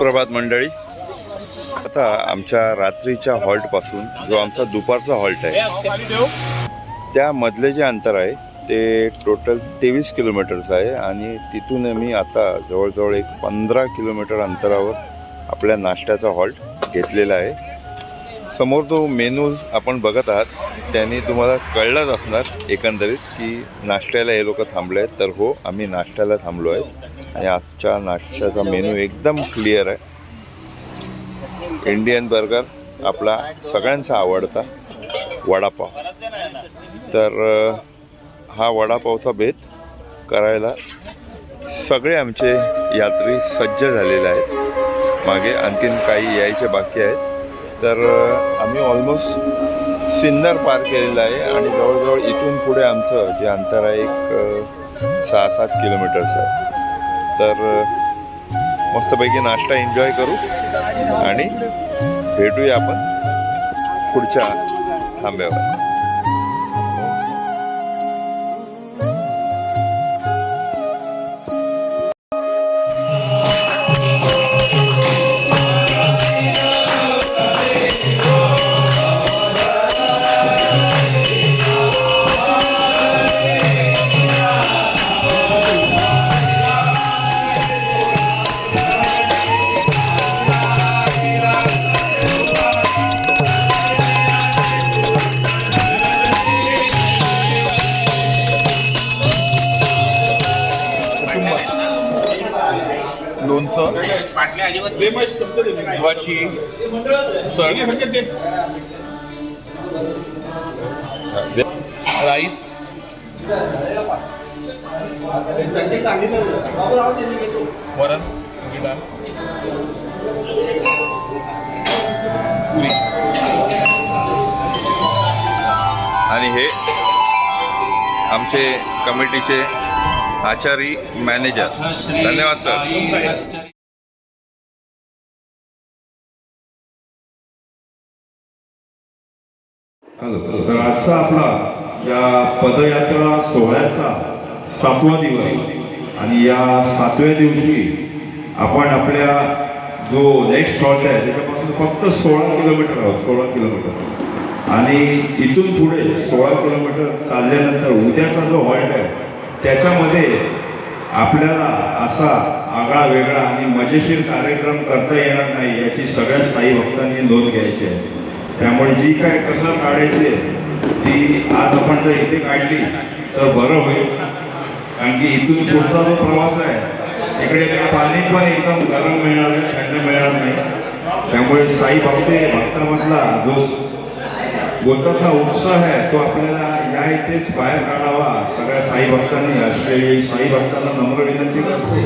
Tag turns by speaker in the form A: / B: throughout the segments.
A: सुप्रभात मंडळी. आता आमच्या रात्रीच्या हॉल्टपासून जो आमचा दुपारचा हॉल्ट आहे त्यामधले जे अंतर आहे ते टोटल तेवीस किलोमीटरचं आहे आणि तिथून मी आता जवळजवळ एक पंधरा किलोमीटर अंतरावर आपल्या नाश्त्याचा हॉल्ट घेतलेला आहे. समोर जो मेनू आपण बघत आहात त्याने तुम्हाला कळलंच असणार एकंदरीत की नाश्त्याला हे लोक थांबले आहेत तर हो आम्ही नाश्त्याला थांबलो आहे. आणि आजच्या नाश्त्याचा मेनू एकदम क्लिअर आहे. इंडियन बर्गर आपला सगळ्यांचा आवडता वडापाव. तर हा वडापावचा बेत करायला सगळे आमचे यात्री सज्ज झालेले आहेत. मागे आणखीन काही यायचे बाकी आहेत. तर आम्ही ऑलमोस्ट सिन्नर पार केलेलं आहे आणि जवळजवळ इथून पुढे आमचं जे अंतर आहे एक सहा सात किलोमीटरचं आहे. तर मस्तपैकी नाश्ता एन्जॉय करू आणि भेटूया आपण पुढच्या थांब्यावर.
B: लोणचं. दुधाची सळ राईस. वरण मुगी डाळ पुरी.
A: आणि हे आमचे कमिटीचे आचारी मॅनेजर. धन्यवाद सर.
C: तर आजचा आपला या पदयात्रा सोहळ्याचा सातवा दिवस आणि या सातव्या दिवशी आपण आपल्या जो नेक्स्ट हॉल्ट आहे त्याच्यापासून फक्त सोळा किलोमीटर आहोत सोळा किलोमीटर. आणि इथून पुढे सोळा किलोमीटर चालल्यानंतर उद्याचा जो हॉल्ट आहे त्याच्यामध्ये आपल्याला असा आगळा वेगळा आणि मजेशीर कार्यक्रम करता येणार नाही याची सगळ्या स्थायी भक्तांनी नोंद घ्यायची आहे. त्यामुळे जी काय कसं काढायची ती आज आपण जर इथे काढली तर बरं होईल. कारण की इथून पुढचा जो प्रवास आहे इकडे पाणी पण एकदम गरम मिळणार नाही थंड मिळणार नाही. त्यामुळे साई भक्ते भक्तामधला जो बोलतात ना उत्साह आहे. तो आपल्याला या इथेच बाहेर काढावा. सगळ्या साई भक्तांनी असलेली साई भक्तांना नम्र विनंती करतो.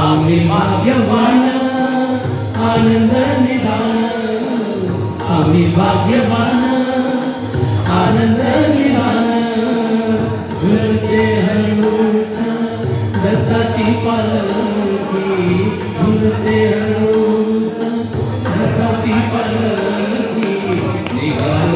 D: आम्ही भाग्यवान आनंदाने आम्ही भाग्यवान आनंद निवान झुलते हनुमंत दत्ताची पालकी झुलते हनुमंत दत्ताची पालकी निवान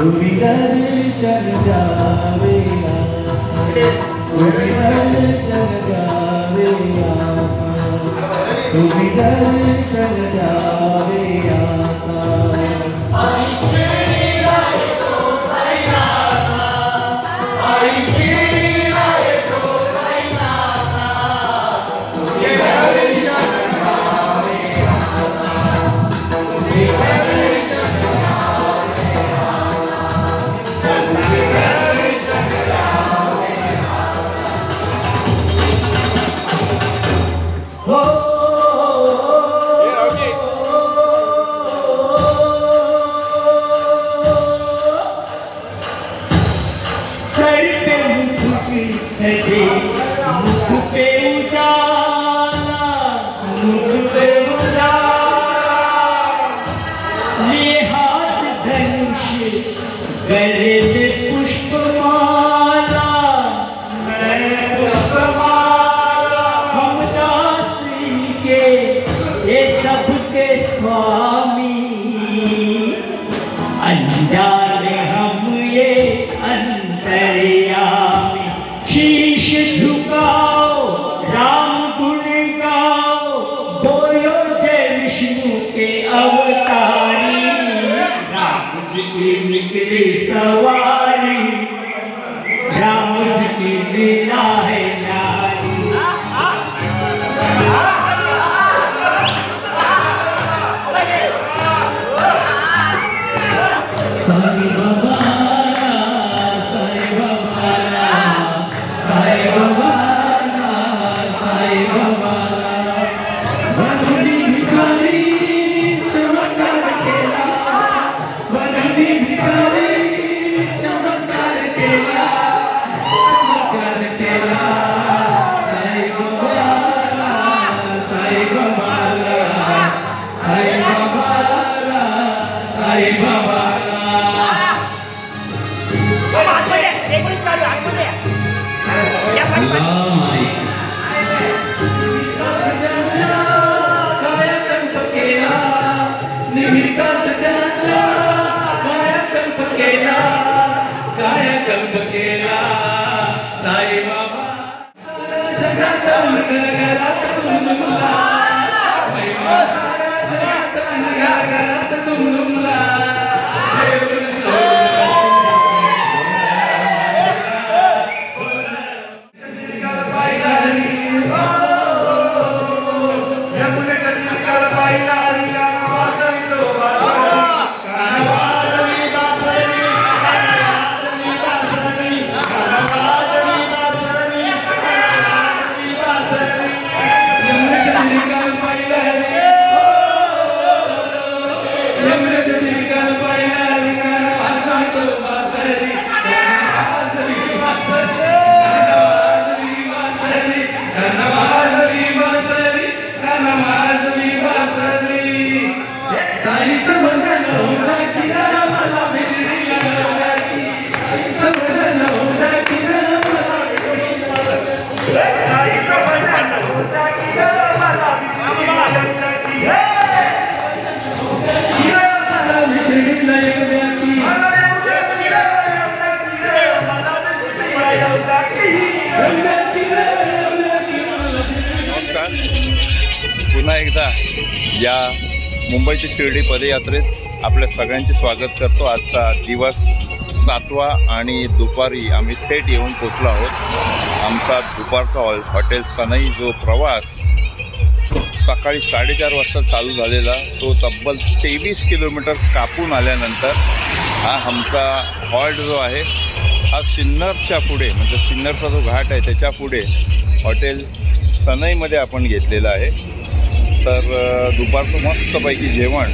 D: Ruby Gadi Shanga Veya Ruby Gadi Shanga Veya Ruby की लीला
A: नमस्कार पुन्हा एकदा या मुंबईची शिर्डी पदयात्रेत आपल्या सगळ्यांचे स्वागत करतो. आजचा दिवस सातवा आणि दुपारी आम्ही थेट येऊन पोचलो आहोत. आमचा दुपारचा हॉल हॉटेल सनई जो प्रवास सकाळी साडेचार वाजता चालू झालेला तो तब्बल तेवीस किलोमीटर कापून आल्यानंतर हा आमचा हॉल्ट जो आहे हा सिन्नरच्या पुढे म्हणजे सिन्नरचा जो घाट आहे त्याच्या पुढे हॉटेल सनईमध्ये आपण घेतलेलं आहे. तर दुपारचं मस्तपैकी जेवण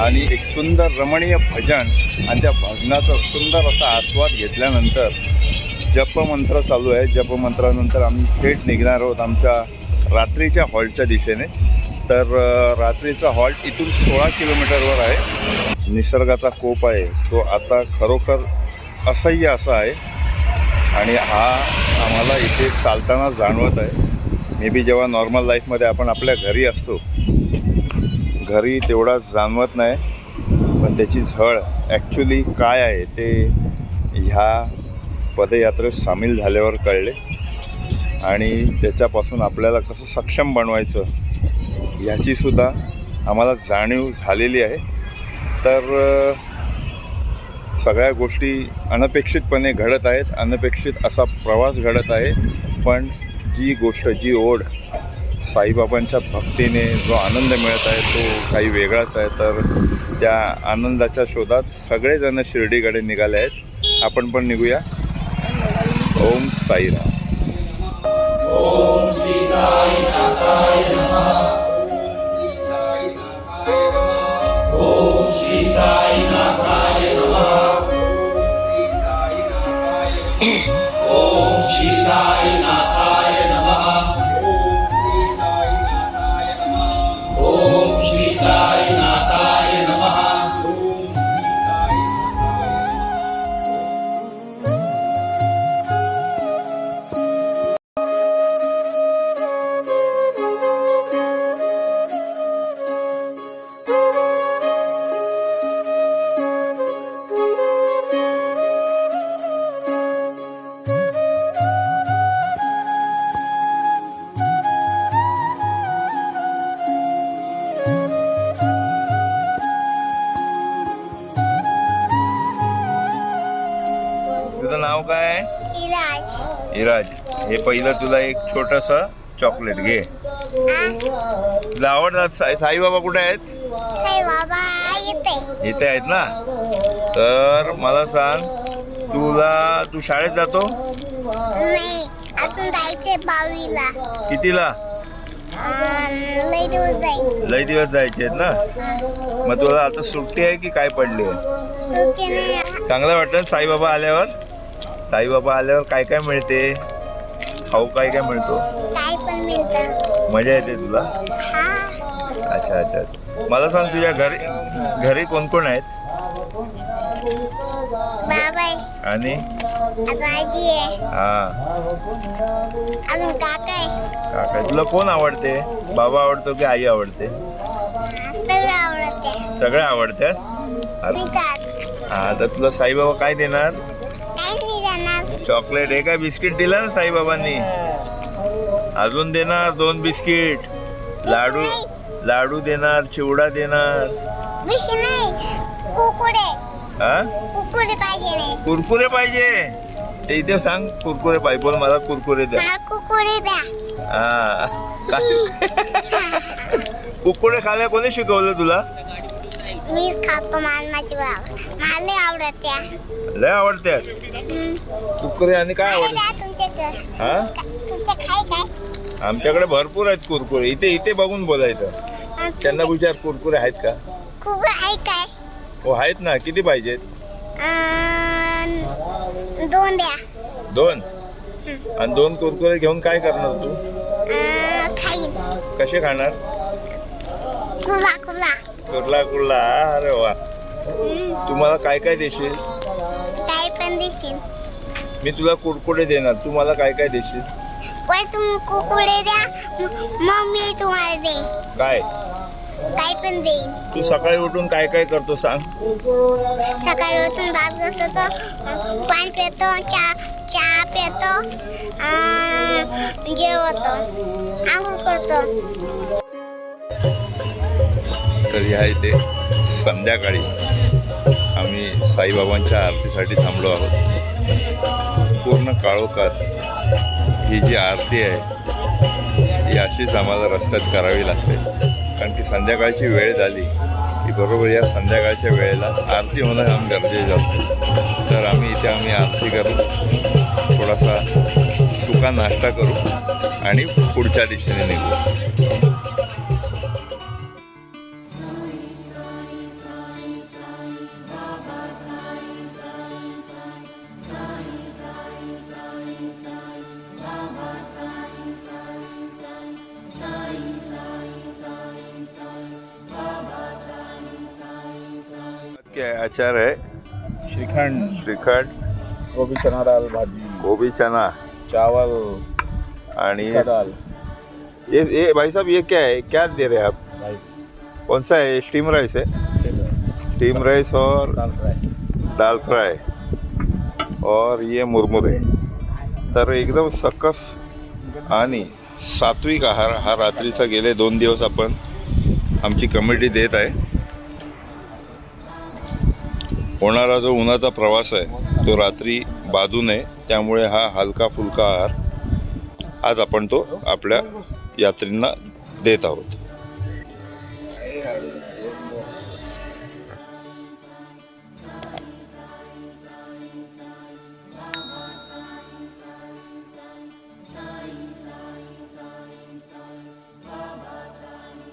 A: आणि एक सुंदर रमणीय भजन आणि त्या भजनाचा सुंदर असा आस्वाद घेतल्यानंतर जपमंत्र चालू आहे. जपमंत्रानंतर आम्ही थेट निघणार आहोत आमच्या रात्रीच्या हॉल्टच्या दिशेने. तर रात्रीचा हॉल्ट इथून सोळा किलोमीटरवर आहे. निसर्गाचा कोप आहे. तो आता खरोखर असह्य असा आहे. आणि हा आम्हाला इथे चालताना जाणवत आहे. मे बी जेव्हा नॉर्मल लाईफमध्ये आपण आपल्या घरी असतो घरी तेवढा जाणवत नाही पण त्याची झळ ॲक्च्युली काय आहे ते ह्या पदयात्रेत सामील झाल्यावर कळले. आणि त्याच्यापासून आपल्याला कसं सक्षम बनवायचं ह्याचीसुद्धा आम्हाला जाणीव झालेली आहे. तर सगळ्या गोष्टी अनपेक्षितपणे घडत आहेत. अनपेक्षित असा प्रवास घडत आहे. पण जी गोष्ट जी ओढ साईबाबांच्या भक्तीने जो आनंद मिळत आहे तो काही वेगळाच आहे. तर त्या आनंदाच्या शोधात सगळेजण शिर्डीकडे निघाले आहेत. आपण पण निघूया. ओम साईराम.
D: ओम श्री साईनाथाय
A: इराज हे पहिलं तुला एक छोटस चॉकलेट घे. तुला आवडतात साई साईबाबा कुठे आहेत? इथे. आहेत ना? तर मला सांग तुला तू शाळेत जातो? कितीला?
E: लय दिवस
A: जायचे आहेत ना? मग तुला आता सुट्टी आहे की काय पडली आहे? चांगलं वाटतं साईबाबा आल्यावर? साईबाबा आल्यावर काय काय मिळते? खाऊ काय काय मिळतो?
E: काय पण मिळतं.
A: मजा येते तुला?
E: हा.
A: अच्छा अच्छा मला सांग तुझ्या घरी घरी कोण कोण आहेत?
E: बाबा आहे
A: आणि?
E: अजून आजी आहे.
A: हा.
E: अजून काका आहे.
A: काका तुला कोण आवडते? बाबा आवडतो की आई आवडते?
E: हा, सगळं आवडते.
A: सगळे आवडतात अरे
E: विकास
A: हा तर तुला साईबाबा काय देणार? चॉकलेट हे काय बिस्किट दिलं ना साईबाबांनी अजून देणार दोन बिस्किट लाडू लाडू देणार चिवडा देणार
E: विषय नाही कुकुडे
A: हा
E: कुकुडे पाहिजे नाही
A: कुरकुरे पाहिजे ते इथे सांग कुरकुरे पाहिजे बोल मला कुरकुरे द्या
E: मला कुकुडे द्या
A: हा कुरकुरे खायला कोणी शिकवलं तुला
E: मीच खातो मान माझी मला लय आवडते
A: लय आवडतात
E: हम्म.
A: कुरकुरे आणि काय आवडत
E: तुमच्याकडे
A: हा?
E: तुमच्या खाय काय?
A: आमच्याकडे भरपूर आहेत कुरकुरे. इथे इथे बघून बोलायचं. त्यांना विचार कुरकुरे आहेत का?
E: कुकुर आहे काय?
A: हो आहेत ना. किती पाहिजेत?
E: अं, दोन द्या.
A: दोन? आणि दोन कुरकुरे घेऊन काय करणार तू?
E: अं, खाईन.
A: कसे खाणार?
E: खुला खुला.
A: कुर्ला कुर्ला अरे वा. तुम्हाला काय काय देशील?
E: काय पण देशील.
A: मी तुला कुरकुरे देणार. तू मला काय काय देशील?
E: पण तुम्ही कुकुडे द्या. मग मी तुम्हाला देईन.
A: काय?
E: काय पण देईन.
A: तू सकाळी उठून काय काय करतो सांग.
E: सकाळी उठून दात घासतो पाणी पितो चहा चहा पितो जेवतो आंघोळ करतो.
A: तर ह्या इथे संध्याकाळी आम्ही साईबाबांच्या आरतीसाठी थांबलो आहोत. पूर्ण काळोखात ही जी आरती आहे ही अशीच आम्हाला रस्त्यात करावी लागते. कारण की संध्याकाळची वेळ झाली की बरोबर या संध्याकाळच्या वेळेला आरती होणं आम्ही गरजेचं असतं. तर आम्ही इथे आम्ही आरती करू थोडासा सुका नाश्ता करू आणि पुढच्या दिशेने निघू. क्या अचार है।
B: श्रीखंड।
A: श्रीखंड।
B: गोभी चना दाल भाजी।
A: गोभी चना।
B: चावल।
A: आणि
B: दाल।
A: ये ये भाई साहब ये क्या है? क्या दे रहे हैं आप?
B: राइस।
A: कौन सा है? स्टीम राइस है? Steam rice. और
B: दाल फ्राई।
A: दाल फ्राय और ये मुरमुरे। तर एकदम सकस आणि सात्विक आहार हा रात्रीचा गेले दोन दिवस आपण आमची कमिटी देत आहे. होणारा जो उन्हाचा प्रवास आहे तो रात्री बाधू नये. त्यामुळे हा हलका फुलका आहार आज आपण तो आपल्या यात्रींना देत आहोत.